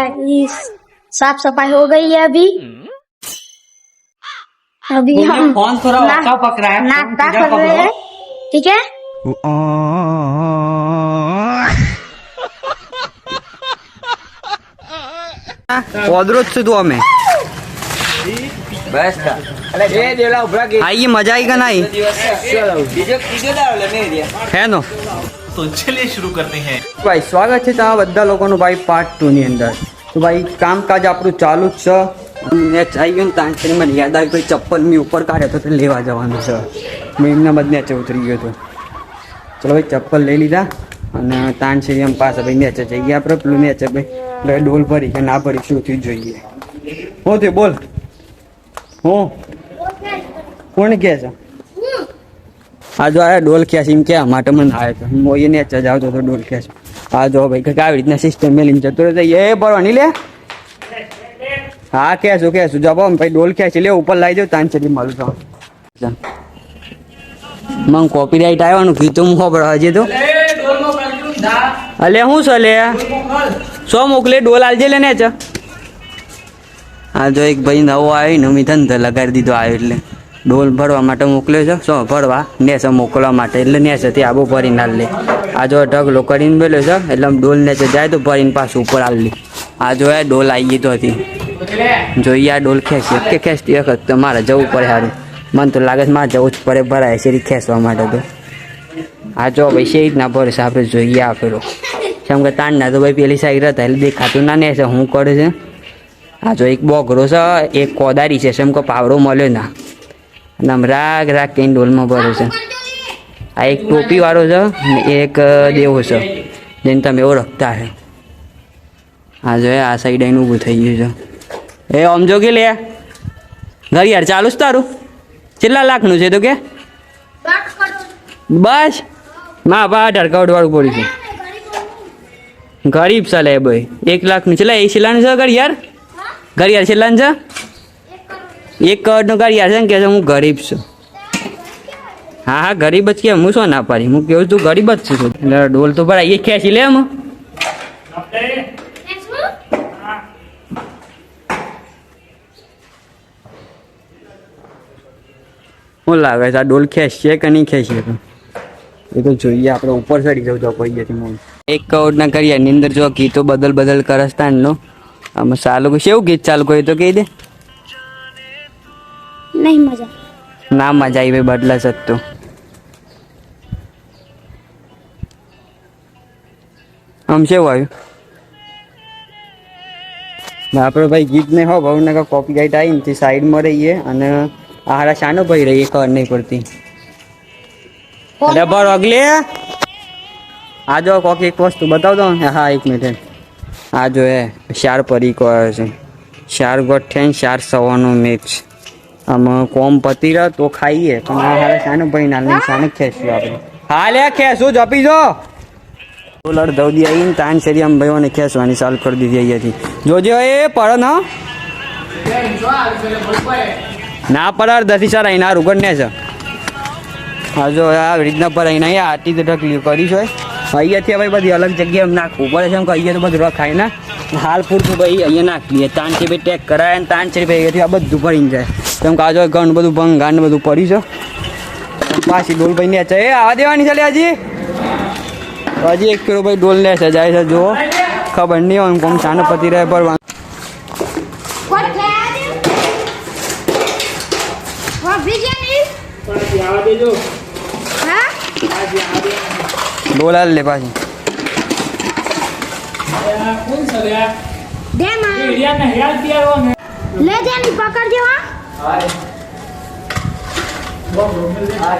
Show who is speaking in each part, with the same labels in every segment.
Speaker 1: Guys साफ सफाई हो गई है अभी अभी
Speaker 2: बोलिए,
Speaker 1: हम
Speaker 2: फोन थोड़ा
Speaker 1: ना-
Speaker 2: अच्छा पकड़ा है, फोन
Speaker 1: नाश्ता
Speaker 2: सीधा
Speaker 1: कर रहे
Speaker 2: पकड़ो।
Speaker 1: हैं ठीक है
Speaker 3: પોદરો જ છું તું અમે
Speaker 2: બસ કા. એ દેવલા ઉભરા કે
Speaker 3: આઈ મજા આવી કે નહીં
Speaker 2: બીજો તો ચलिए શરૂ કરતે
Speaker 3: હૈ ભાઈ સ્વાગત છે તમારા બધા લોકોનું ભાઈ પાર્ટ ટુ ની અંદર તો ભાઈ કામકાજ આપણું ચાલુ જ છે મેચ આવી ગયું ને તાંત્રી મને યાદ આવી ભાઈ ચપ્પલ મેં ઉપર કાઢ્યો તો લેવા જવાનું છે મેં એમના બધ નેચે ઉતરી ગયો હતો ચલો ભાઈ ચપ્પલ લઈ લીધા અને તાનશ્રી એમ પાસે ભાઈ નેચે જઈ ગયા આપણે પેલું નેચે ભાઈ ડોલ ભરી કે ના ભરી, શું થયું જોઈએ? હું તે બોલ. હું? કોણ કહે છે? આ જો આ ડોલ ખેંચ એમ કે માટે મને આવે છે. હું એ ને જ આવતો તો ડોલ ખેંચ આ જો ભાઈ કે આવી રીતના સિસ્ટમ મેલીને જતો રહે એ ભરવાની લે. હા કહેશું કેશું જપો ભાઈ ડોલ ખેંચ લે ઉપર લાવી દો તાન ચડી મળું તો. મને કોપીરાઇટ આવ્યાનું કીધું હું ખબર હજી તો. અલે શું છે લે? સો મોકલે ડોલ આલજે લે ને ચ આ જો એક ભાઈ નવો આવ્યો ને મેં ધંધો લગાડી દીધો આવ્યો એટલે. ડોલ ભરવા માટે મોકલ્યો છે? શું, ભરવા? નેસે મોકલવા માટે. એટલે નેસે તે આબો ભરીને હાલ લે. આ જો ઢગલો કરીને બેલો છે, એટલે આમ ડોલ નેસે જાય તો ભરીને પાછું ઉપર હાલ આ જો ડોલ આવી ગઈ તો હતી. જોઈએ આ ડોલ ખેંચી કે ખેંચતી વખત તો મારે જવું પડે સારું મને તો લાગે છે મારે જવું જ પડે ભરાય છે ખેંચવા માટે તો. આ જો ભાઈ છે રીતના ભરે છે આપણે જોઈએ આ ફેરો કેમ કે તાણ ના તો ભાઈ પેલી સાઈડ હતા એટલે દેખાતું ના ને છે શું કરે છે. આ જો એક બોગરો છે, એક કોદારી છે સેમ કે પાવડો મળ્યો ના. અને આમ રાગ રાગ કહીને ડોલમાં ભરે છે. આ એક ટોપી વાળો છે ને એક દેવો છે, જેને તમે ઓળખતા છે આ જો આ સાઈડ આવીને ઊભું થઈ ગયું છે. એ આમ કે લે. ઘડિયાળ ચાલુ જ તારું? કેટલા લાખનું છે તો કે? બસ. મા બા અઢાર કરોડ વાળું પડ્યું છે. ગરીબ છે લે ભાઈ એક લાખનું. છે લે એ છેલ્લાનું છે ઘડિયાળ? ઘડિયાળ છેલ્લાનું છે? એક કરોડનું ઘડિયાળ છે ને કે હું ગરીબ છું. હા હા ગરીબ જ કેમ? હું શું ના પાડી? હું કેવું તું ગરીબ જ છું એટલે ડોલ તો ભરાય. એ ખેંચી લે એમ. શું લાગે છે આ ડોલ ખેંચશે કે નહીં ખેંચશે તો? એ તો જોઈએ આપણે ઉપર ચડી જવું તો કોઈ જતી એક કરોડના કરીએ નિંદર જો ગીતો બદલ બદલ કરસ્તાનનો આમાં ચાલુ કેવું ગીત ચાલુ કર્યું તો કહી દે?
Speaker 1: નહીં મજા.
Speaker 3: ના મજા આવી બદલા શકતો આમ શું આવ્યું? આપણે ભાઈ ગીત ને હો ભાવ કોપી ગાઈટ આવી ને તે સાઈડમાં રહીએ અને આહારા શાનો ભાઈ રહીએ ખબર નહીં પડતી. ડબર અગલે. આ જો કોક એક વસ્તુ બતાવ દો હા એક મિનિટ આ જો એ શાર પરી કો આવે છે. શાર ગોઠ થેન શાર સવાનો મેચ આમાં કોમ પતી રહ્યો તો ખાઈએ. પણ આ હારે સાનું ભાઈ નાની સાને ખેસું આપણે. હાલે ખેંચું જપી જો. લડ દૌદી આવીને તાન શેરી આમ ભાઈઓને ખેંચવાની ચાલુ કરી દીધી અહીંયાથી. જોજો એ પડે ના ના પડે દસી સાર અહીં ના રૂગડ ને છે. હા જો આ રીતના પર અહીં અહીંયા આટી તો ઢકલી કરી છે. અહીંયાથી હવે બધી અલગ જગ્યાએ નાખવું પડે છે. એમ કે અહીંયા તો બધું રખાય ને. હાલ પૂરતું ભાઈ અહીંયા નાખી લઈએ તાન છે ભાઈ ટેક કરાય ને તાન છે ભાઈ અહીંયાથી આ બધું ભરીને જાય. કેમ કે આજે ઘણું બધું ભંગ ગાંડ બધું પડ્યું છે. પાછી ડોલ ભાઈ ને છે. એ આવા દેવાની છે હજી. હજી એક કિલો ભાઈ ડોલ લે છે. જાય છે જુઓ. ખબર નહીં હોય કોમ ચાને પતી રહે પર ડોલ હાલ લે Rồi.
Speaker 1: Bóp luôn đi. Rồi.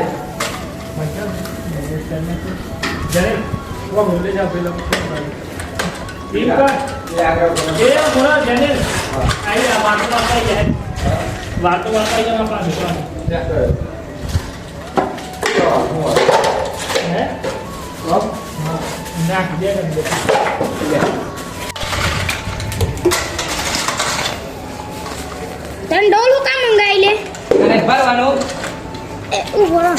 Speaker 1: Mày chứ. Đấy. Bóp luôn đi
Speaker 2: ra bên
Speaker 4: lông. Kiếm coi. Kiếm mua Jenny. Ấy là bạn của con tay vậy. cái của con tay cho nó bạn được rồi. Dạ rồi. Rồi, mua. Đấy. Bóp. Ra kia được. gì?
Speaker 1: એ ઊભો રહો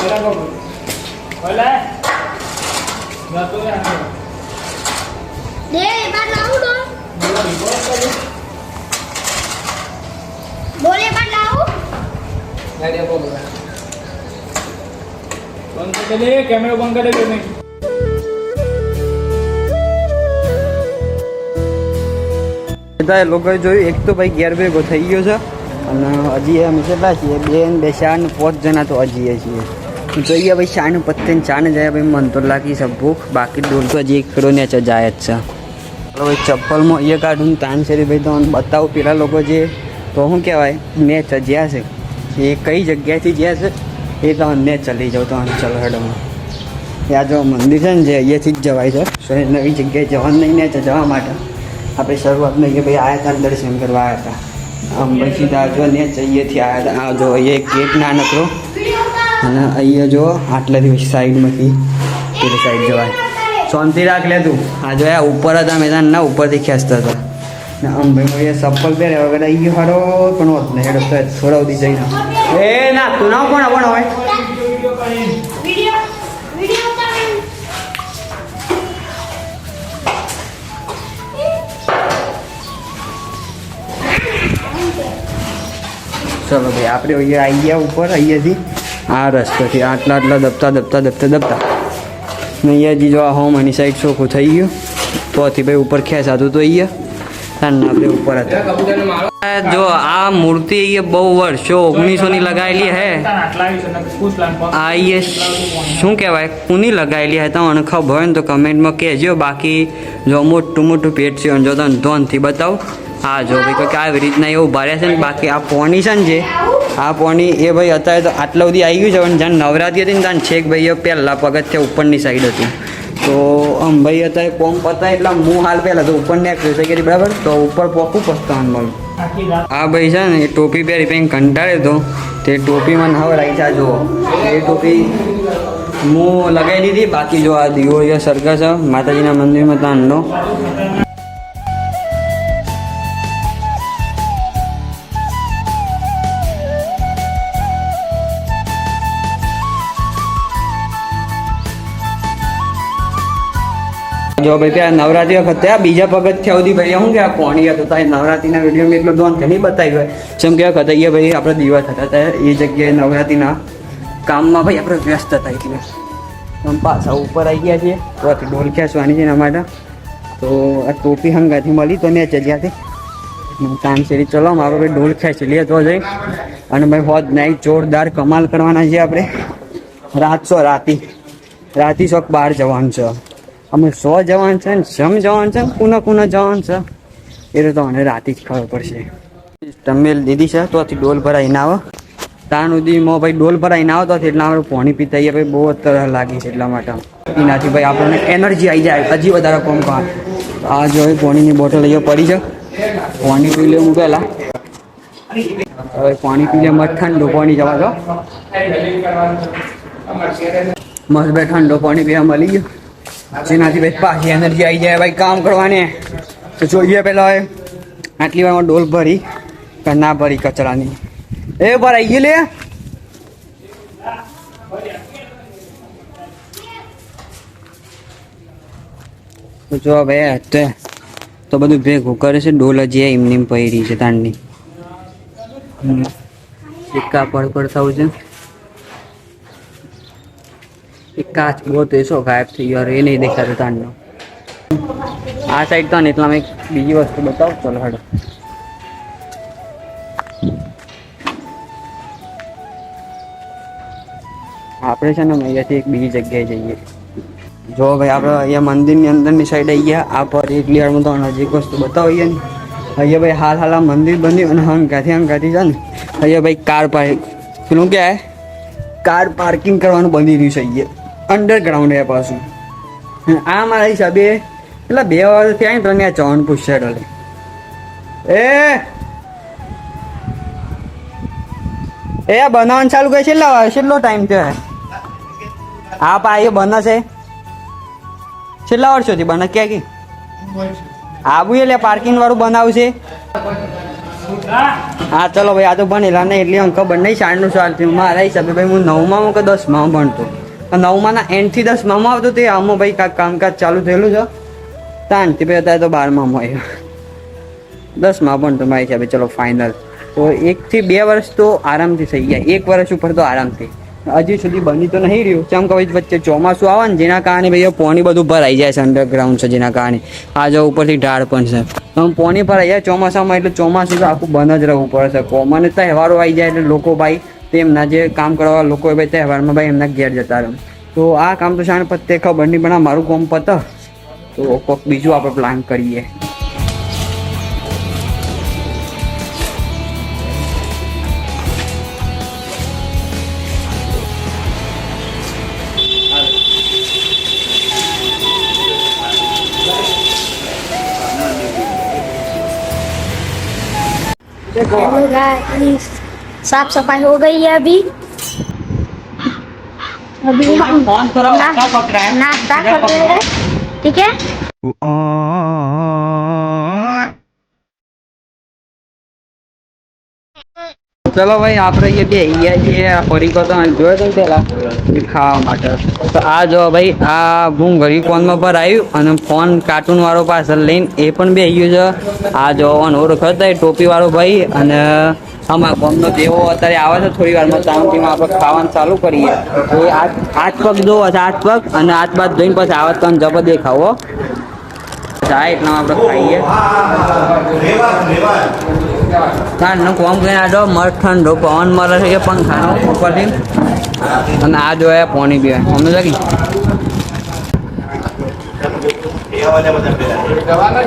Speaker 1: દે બાર લાવું ડોલ બધું બંધ કરી દે
Speaker 4: કેમેરો બંધ કરી દે નહીં
Speaker 3: બધા લોકોએ જોયું, એક તો ભાઈ ઘેર ભેગો થઈ ગયો છે. અને હજી અમે કેટલા છીએ બે બે ચાર ને પાંચ જણા તો હજી છીએ. જોઈએ ભાઈ ચાર ને પત્તે ને ને જાય, ભાઈ મન તો લાગી છે ભૂખ. બાકી દૂર તો હજી એક કિલો ને જાય જ છે. ચાલો ભાઈ, ચપ્પલમાં એ કાઢું, તાન છે ભાઈ તો બતાવું, પેલા લોકો જે, તો શું કહેવાય મેચ જ્યાં છે, એ કઈ જગ્યાએથી જ્યાં છે, એ તો ને ચલી જાઉં તો ચલો હેડોમાં. ત્યાં જો મંદિર છે ને જે, અહીંયાથી જ જવાય છે. સો નવી જગ્યાએ જવાનું નહીં, ને જવા માટે. આપણે શરૂઆતમાં કે ભાઈ આયા હતા દર્શન કરવા આવ્યા હતા. આમ ભાઈ સીધા જો ને અહીંયાથી આ જો અહીંયા એક ગેટ નાનકડો અને અહીંયા જો આટલાથી સાઈડમાંથી પેલી સાઈડ જવાય. શાંતિ રાખ લે તું. આ જો ઉપર હતા મેદાન ના ઉપરથી ખેંચતા હતા. ને ભાઈ ભાઈ ચપ્પલ પહેરે વગર અહીં હરો પણ હોત ને હેડો થોડા સુધી જઈને. એ ના, તું ના પણ હોય ચલો ભાઈ, આપણે અહીંયા આવી ગયા ઉપર, અહીંયાથી આ રસ્તોથી આટલા આટલા દબતા દબતા દબતા દબતા. ને અહીંયાથી જો આ હોમ એની સાઈડ ચોખ્ખું થઈ ગયું. તોથી ભાઈ ઉપર ખેંચાતું તો અહીંયા. અને આપણે ઉપર હતા. જો આ મૂર્તિ અહીંયા બહુ વર્ષો
Speaker 4: ઓગણીસો ની લગાવેલી હે.
Speaker 3: આ એ શું કહેવાય? કોની લગાવેલી હે તમને ખબર હોય ને તો કમેન્ટમાં કહેજો. બાકી જો મોટું મોટું પેટ છે જો તમે ધોનથી બતાવો. હા જો ભાઈ કોઈ આવી રીતના એવું ભરે છે ને બાકી આ પોણી છે ને જે આ પોણી એ ભાઈ અત્યારે તો આટલા સુધી આવી ગયું છે પણ જ્યાં નવરાત્રી હતી ને ત્યાં છેક ભાઈ એ પહેલાં પગથિયા ઉપરની સાઈડ હતી. તો આમ ભાઈ અત્યારે કોમ પતા એટલે હું હાલ પહેલાં તો ઉપર નીકળ્યું છે કે બરાબર? તો ઉપર પોકું પસ્તાવાનું મળું આ ભાઈ છે ને એ ટોપી પહેરી પહેરી કંટાળ્યો તો તે ટોપી મને હવે છે જા જુઓ. એ ટોપી હું લગાવી દીધી. બાકી જો આ દીવો છે માતાજીના મંદિરમાં તાંડો જો ભાઈ ત્યાં નવરાત્રી વખતે આ બીજા પગથિયા સુધી ભાઈ શું કે આ કોણી હતું ત્યાં નવરાત્રીના વિડીયોમાં એટલો દોન ઘણી બતાવી હોય. જેમ કે વખત અહીંયા ભાઈ આપણે દીવા થતા હતા, એ જગ્યાએ નવરાત્રીના કામમાં ભાઈ આપણે વ્યસ્ત હતા એટલે. આમ પાછા ઉપર આવી ગયા છીએ તો આથી ડોલ ખેંચવાની છે એના માટે. તો આ ટોપી હંગાથી મળી તો મેં જગ્યાથી તાનસેરી ચલો, મારો ભાઈ ડોલ ખેંચી લઈએ તો જઈ. અને ભાઈ હોત નાઈ જોરદાર કમાલ કરવાના છે આપણે. રાત સો રાતી. રાતી શોખ બહાર જવાનું છે. અમે સો જવાન છે ને જમ જવાન છે ને કુના કુના જવાન છે? એ તો મને રાતે જ ખબર પડશે. તમે દીધી છે, તો ડોલ ભરાઈને આવો. તાણ સુધીમાં ભાઈ ડોલ ભરાઈને ના આવતો એટલા આપણે પાણી પીતા ભાઈ બહુ જ તરસ લાગી છે એટલા માટે. એનાથી ભાઈ આપણને એનર્જી આવી જાય, હજી વધારે કોમ કામ. આ જો પાણીની બોટલ અહીંયા પડી છે. પાણી પી લે હું પહેલાં. હવે પાણી પી લે મત ઠંડુ પાણી જવા દો. મસ્ત ભાઈ ઠંડો પાણી પીવા મળી ગયો. જેનાથી ભાઈ પાછી એનર્જી આવી જાય ભાઈ કામ કરવાની. તો જોઈએ પેલા આટલી વારમાં ડોલ ભરી કે ના ભરી કચરાની. એ ભરાઈ ગયું લે તો જો ભાઈ અત્યારે તો બધું ભેગું કરે છે, ડોલ હજી એમની પહેરી છે તાંડની. સિક્કા પડ પડ થવું છે. એક કાચ બહુ તેસો ગાયબ થઈ ગયો એ નહીં દેખાતો તાંડનો આ સાઈડ તો ને એટલામાં એક બીજી વસ્તુ બતાવો ચલો હડો આપણે છે ને અહીંયાથી એક બીજી જગ્યાએ જઈએ. જો ભાઈ, આપણે અહીંયા મંદિરની અંદરની સાઈડ આવી ગયા, આ પર એક વારમાં તો નજીક વસ્તુ બતાવીએ ને અહીંયા ભાઈ હાલ હાલ આ મંદિર બન્યું અને હંગાથી હંગાથી છે ને, અહીંયા ભાઈ કાર પાર્ક પેલું ક્યાં કાર પાર્કિંગ કરવાનું બની રહ્યું છે અહીંયા. અંડરગ્રાઉન્ડ એ પાછું. આ મારા હિસાબે એટલે બે વાર થયા ને તો ત્યાં ચવણ પૂછશે ડોલે એ! એ બનાવવાનું ચાલુ કરે છેલ્લો છેલ્લો ટાઈમ થયો હા પા એ બનશે છેલ્લા વર્ષોથી બને? ક્યાં કી આવું એટલે પાર્કિંગ વાળું બનાવશે હા, ચલો ભાઈ, આ તો ભણેલા નહીં, એટલી ખબર નહીં શાળનું ચાલતી મારા હિસાબે ભાઈ, હું નવમાં કે દસમાં ભણતો. નવમાંના એન્ડથી દસમામાં આવતો તે આમાં ભાઈ કાંઈક કામકાજ ચાલુ થયેલું છે. તાનથી ભાઈ અત્યારે તો બારમાં આવ્યો દસમાં પણ તો મારી છે ભાઈ ચલો ફાઇનલ તો એકથી બે વર્ષ તો આરામથી થઈ ગયા. એક વર્ષ ઉપર તો આરામથી હજી સુધી બની તો નહીં રહ્યું. કેમ કે વચ્ચે ચોમાસું આવે ને જેના કારણે ભાઈ પોણી બધું ભરાઈ જાય છે અંડરગ્રાઉન્ડ છે જેના કારણે. આ જો ઉપરથી ઢાળ પણ છે. તો પોણી ભરાઈ જાય ચોમાસામાં એટલે ચોમાસું તો આખું બંધ જ રહેવું પડે છે. કોમન તહેવારો આવી જાય એટલે લોકો ભાઈ તેમના જે કામ કરવા લોકો ભાઈ, તહેવારમાં ભાઈ એમના ઘેર જતા રહે. તો આ કામ તો શાને પતે ખબર નહીં, પણ આ મારું કોમ પત. તો કોઈક બીજું આપણે પ્લાન કરીએ.
Speaker 1: Hello guys. साफ सफाई हो गई है अभी अभी हम ना- नाश्ता कर रहे हैं ठीक है
Speaker 3: ચલો ભાઈ આપણે એ બે અહીંયા છીએ આ ફરીકો તો જોયો તો પેલા એ ખાવા માટે તો આ જો ભાઈ આ હું ઘરી ફોનમાં પર આવ્યું અને ફોન કાર્ટૂન વાળો પાછળ લઈને એ પણ બે ગયું છે આ જો ઓળખ હતા એ ટોપી વાળો ભાઈ અને આમાં ગામનો દેવો અત્યારે આવે છે થોડી વારમાં શાંતિમાં આપણે ખાવાનું ચાલુ કરીએ. તો એ હાથ પગ જોવો છે હાથ પગ, અને હાથ બાદ ધોઈને પછી આવત તો જબ દેખાવો. જાય એટલા આપણે ખાઈએ. કારણ કોમ કરીને આડો મસ્ત ઠંડો પવન મળે છે કે પંખાનો ઉપરથી. અને આ જોયા એ બી પીવે અમને લાગી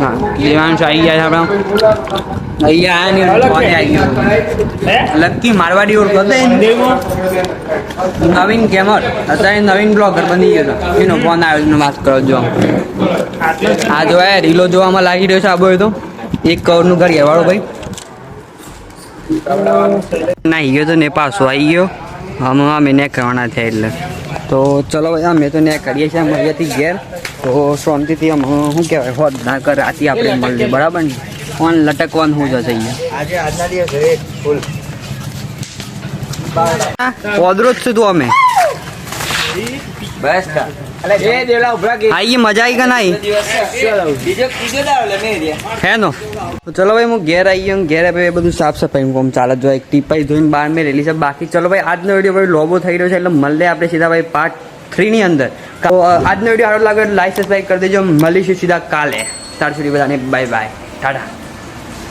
Speaker 3: હા દેવાંશ આવી ગયા છે આપણે. અહીંયા આયા નહીં ફોને આવી ગયો લક્કી મારવાડી ઓળખો તો નવીન કેમર. અત્યારે નવીન બ્લોગર બની ગયો એનો ફોન આવ્યો એનો વાત કરો જો. આ જો એ રીલો જોવામાં લાગી રહ્યો છે આ બોય તો. એક કરોડનું ઘર વાળો ભાઈ. ના ગયો તો ને પાછો આવી ગયો. હમણાં અમે ને કરવાના થયા એટલે. તો ચલો ભાઈ અમે તો ને કરીએ છીએ મળીએથી ઘેર. તો શાંતિથી અમે શું કહેવાય હોત ના કર રાતે આપણે મળીએ. બરાબર ને? ફોન લટકવાનું શું જશે
Speaker 2: આજે આજના દિવસે ફૂલ.
Speaker 3: પોદરો જ છું તું અમે?
Speaker 2: બસ એ દેવલા ઉભરા
Speaker 3: મજા આવી કે ના
Speaker 2: બીજો બીજો દાવ લે મેરિયા
Speaker 3: હે નો. ચલો ભાઈ હું ઘેર આવી ગયો ઘેર ભાઈ બધું સાફ સફાઈ કોમ ચાલે જો એક ટીપાઈ ધોઈને બહાર મેં રેલી છે. બાકી ચલો ભાઈ આજનો વીડિયો ભાઈ લોબો થઈ રહ્યો છે એટલે મળે આપણે સીધા ભાઈ પાર્ટ થ્રીની અંદર. તો આજનો વીડિયો સારો લાગે લાઈક સબસ્ક્રાઈબ કરી દેજો. મળીશું સીધા કાલે. ત્યાર સુધી બધાને બાય બાય ટાટા.